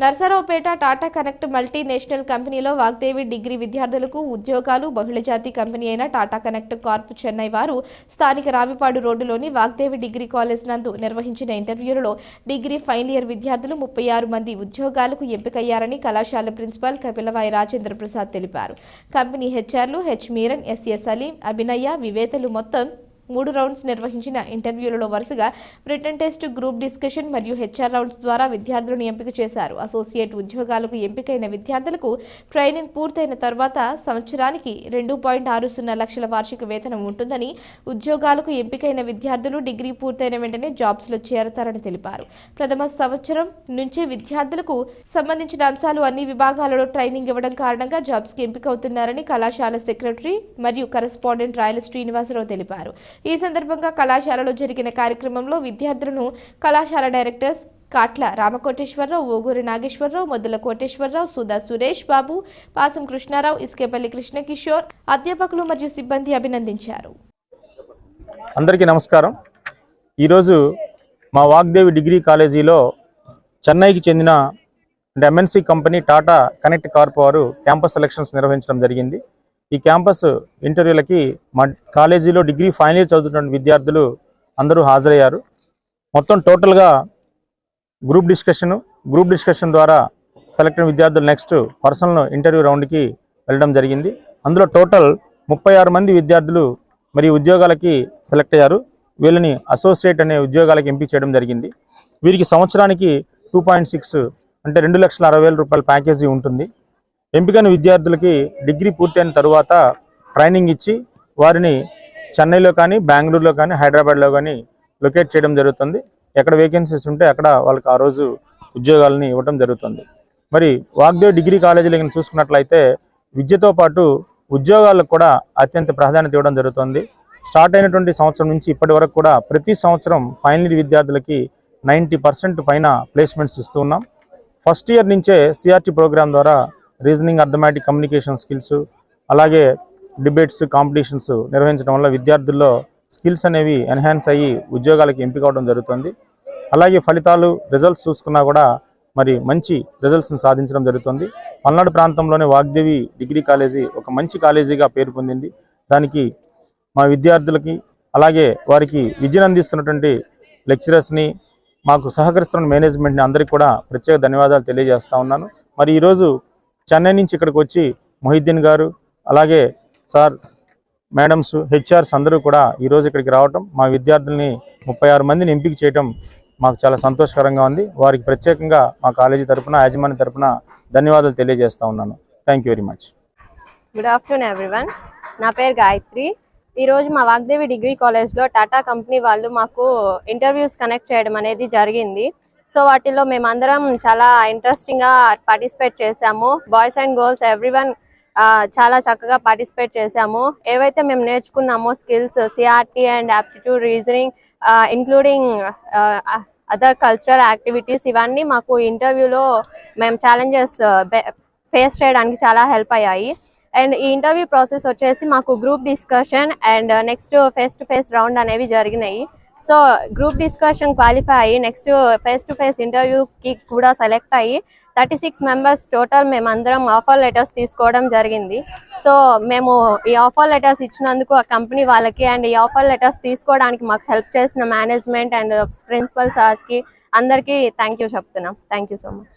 Narasaraopet Tata connect multinational కంపెనీలో Vagdevi degree విద్యార్థులకు ఉద్యోగాలు బహుళజాతి కంపెనీ అయిన టాటా కనెక్ట్ కార్ప్ చెన్నై వారు స్థానిక రావిపాడు రోడ్డులోని వాగ్దేవి డిగ్రీ కాలేజ్ నందు నిర్వహించిన ఇంటర్వ్యూలలో డిగ్రీ ఫైనల్ ఇయర్ విద్యార్థులు ముప్పై ఆరు మంది ఉద్యోగాలకు ఎంపికయ్యారని కళాశాల ప్రిన్సిపాల్ కపిలవాయి రాజేంద్ర ప్రసాద్ తెలిపారు. కంపెనీ హెచ్ఆర్లు హెచ్ మీరన్ ఎస్ఎస్ అలీం అభినయ వివేతలు మొత్తం మూడు రౌండ్స్ నిర్వహించిన ఇంటర్వ్యూలలో వరుసగా రిటర్న్ టెస్ట్ గ్రూప్ డిస్కషన్ మరియు హెచ్ఆర్ రౌండ్స్ ద్వారా విద్యార్థులను ఎంపిక చేశారు. అసోసియేట్ ఉద్యోగాలకు ఎంపికైన విద్యార్థులకు ట్రైనింగ్ పూర్తయిన తర్వాత సంవత్సరానికి రెండు పాయింట్ ఆరు సున్నా లక్షల వార్షిక వేతనం ఉంటుందని ఉద్యోగాలకు ఎంపికైన విద్యార్థులు డిగ్రీ పూర్తయిన వెంటనే జాబ్స్లో చేరతారని తెలిపారు. ప్రథమ సంవత్సరం నుంచే విద్యార్థులకు సంబంధించిన అంశాలు అన్ని విభాగాలలో ట్రైనింగ్ ఇవ్వడం కారణంగా జాబ్స్కి ఎంపిక అవుతున్నారని కళాశాల సెక్రటరీ మరియు కరెస్పాండెంట్ రాయల శ్రీనివాసరావు తెలిపారు. ఈ సందర్భంగా కళాశాలలో జరిగిన కార్యక్రమంలో విద్యార్థులను కళాశాల డైరెక్టర్స్ కాట్ల రామకోటేశ్వరరావు ఓగూరి నాగేశ్వరరావు మొదల కోటేశ్వరరావు సుధా సురేష్ బాబు పాసం కృష్ణారావు ఇస్కేపల్లి కృష్ణకిషోర్ అధ్యాపకులు మరియు సిబ్బంది అభినందించారు. అందరికీ నమస్కారం. ఈరోజు మా వాగ్దేవి డిగ్రీ కాలేజీలో చెన్నైకి చెందిన MNC company Tata Connect Corp వారు క్యాంపస్ సెలక్షన్స్ నిర్వహించడం జరిగింది. ఈ క్యాంపస్ ఇంటర్వ్యూలకి మా కాలేజీలో డిగ్రీ ఫైనల్ ఇయర్ చదువుతున్న విద్యార్థులు అందరూ హాజరయ్యారు. మొత్తం టోటల్గా గ్రూప్ డిస్కషన్ గ్రూప్ డిస్కషన్ ద్వారా సెలెక్ట్ అయిన విద్యార్థులు నెక్స్ట్ పర్సనల్ ఇంటర్వ్యూ రౌండ్కి వెళ్ళడం జరిగింది. అందులో టోటల్ ముప్పై ఆరు మంది విద్యార్థులు మరి ఉద్యోగాలకి సెలెక్ట్ అయ్యారు. వీళ్ళని అసోసియేట్ అనే ఉద్యోగాలకి ఎంపిక చేయడం జరిగింది. వీరికి సంవత్సరానికి టూ పాయింట్ సిక్స్ అంటే రెండు లక్షల అరవై వేల రూపాయల ప్యాకేజీ ఉంటుంది. ఎంపికైన విద్యార్థులకి డిగ్రీ పూర్తయిన తరువాత ట్రైనింగ్ ఇచ్చి వారిని చెన్నైలో కానీ బెంగళూరులో కానీ హైదరాబాద్లో కానీ లొకేట్ చేయడం జరుగుతుంది. ఎక్కడ వేకెన్సీస్ ఉంటే అక్కడ వాళ్ళకి ఆ రోజు ఉద్యోగాలని ఇవ్వడం జరుగుతుంది. మరి వాగ్దేవ్ డిగ్రీ కాలేజీలో చూసుకున్నట్లయితే విద్యతో పాటు ఉద్యోగాలకు కూడా అత్యంత ప్రాధాన్యత ఇవ్వడం జరుగుతుంది. స్టార్ట్ అయినటువంటి సంవత్సరం నుంచి ఇప్పటి వరకు కూడా ప్రతి సంవత్సరం ఫైనల్ ఇయర్ విద్యార్థులకి నైంటీ పర్సెంట్ పైన ప్లేస్మెంట్స్ ఇస్తూ ఉన్నాం. ఫస్ట్ ఇయర్ నుంచే సిఆర్టీ ప్రోగ్రాం ద్వారా రీజనింగ్ అర్థమాటిక్ కమ్యూనికేషన్ స్కిల్స్ అలాగే డిబేట్స్ కాంపిటీషన్స్ నిర్వహించడం వల్ల విద్యార్థుల్లో స్కిల్స్ అనేవి ఎన్హాన్స్ అయ్యి ఉద్యోగాలకు ఎంపిక అవడం జరుగుతుంది. అలాగే ఫలితాలు రిజల్ట్స్ చూసుకున్నా కూడా మరి మంచి రిజల్ట్స్ని సాధించడం జరుగుతుంది. పల్నాడు ప్రాంతంలోనే వాగ్దేవి డిగ్రీ కాలేజీ ఒక మంచి కాలేజీగా పేరు పొందింది. దానికి మా విద్యార్థులకి అలాగే వారికి విద్యను అందిస్తున్నటువంటి లెక్చరర్స్ని మాకు సహకరిస్తున్న మేనేజ్మెంట్ని అందరికీ కూడా ప్రత్యేక ధన్యవాదాలు తెలియజేస్తా ఉన్నాను. మరి ఈరోజు చెన్నై నుంచి ఇక్కడికి వచ్చి మొహిద్దీన్ గారు అలాగే సార్ మేడమ్స్ హెచ్ఆర్స్ అందరూ కూడా ఈరోజు ఇక్కడికి రావటం మా విద్యార్థుల్ని ముప్పై ఆరు మందిని ఎంపిక చేయటం మాకు చాలా సంతోషకరంగా ఉంది. వారికి ప్రత్యేకంగా మా కాలేజీ తరపున యాజమాన్య తరపున ధన్యవాదాలు తెలియజేస్తా ఉన్నాను. Thank you very much good afternoon everyone నా పేరు గాయత్రి. ఈరోజు మా వాగ్దేవి డిగ్రీ కాలేజ్లో టాటా కంపెనీ వాళ్ళు మాకు ఇంటర్వ్యూస్ కనెక్ట్ చేయడం అనేది జరిగింది. సో వాటిలో మేమందరం చాలా ఇంట్రెస్టింగ్గా పార్టిసిపేట్ చేసాము బాయ్స్ అండ్ గర్ల్స్ ఎవ్రీవన్ చాలా చక్కగా పార్టిసిపేట్ చేసాము ఏవైతే మేము నేర్చుకున్నామో skills CRT and aptitude reasoning including other cultural activities ఇవన్నీ మాకు ఇంటర్వ్యూలో మేము ఛాలెంజెస్ ఫేస్ చేయడానికి చాలా హెల్ప్ అయ్యాయి. అండ్ ఈ ఇంటర్వ్యూ ప్రాసెస్ వచ్చేసి మాకు group discussion and next face to face round అనేవి జరిగినాయి. సో గ్రూప్ డిస్కషన్ క్వాలిఫై అయ్యి నెక్స్ట్ ఫేస్ టు ఫేస్ ఇంటర్వ్యూకి కూడా సెలెక్ట్ అయ్యి థర్టీ సిక్స్ మెంబర్స్ టోటల్ మేమందరం ఆఫర్ లెటర్స్ తీసుకోవడం జరిగింది. సో మేము ఈ ఆఫర్ లెటర్స్ ఇచ్చినందుకు ఆ కంపెనీ వాళ్ళకి అండ్ ఈ ఆఫర్ లెటర్స్ తీసుకోవడానికి మాకు హెల్ప్ చేసిన మేనేజ్మెంట్ అండ్ ప్రిన్సిపల్ సార్స్కి అందరికీ థ్యాంక్ యూ చెప్తున్నాం. Thank you so much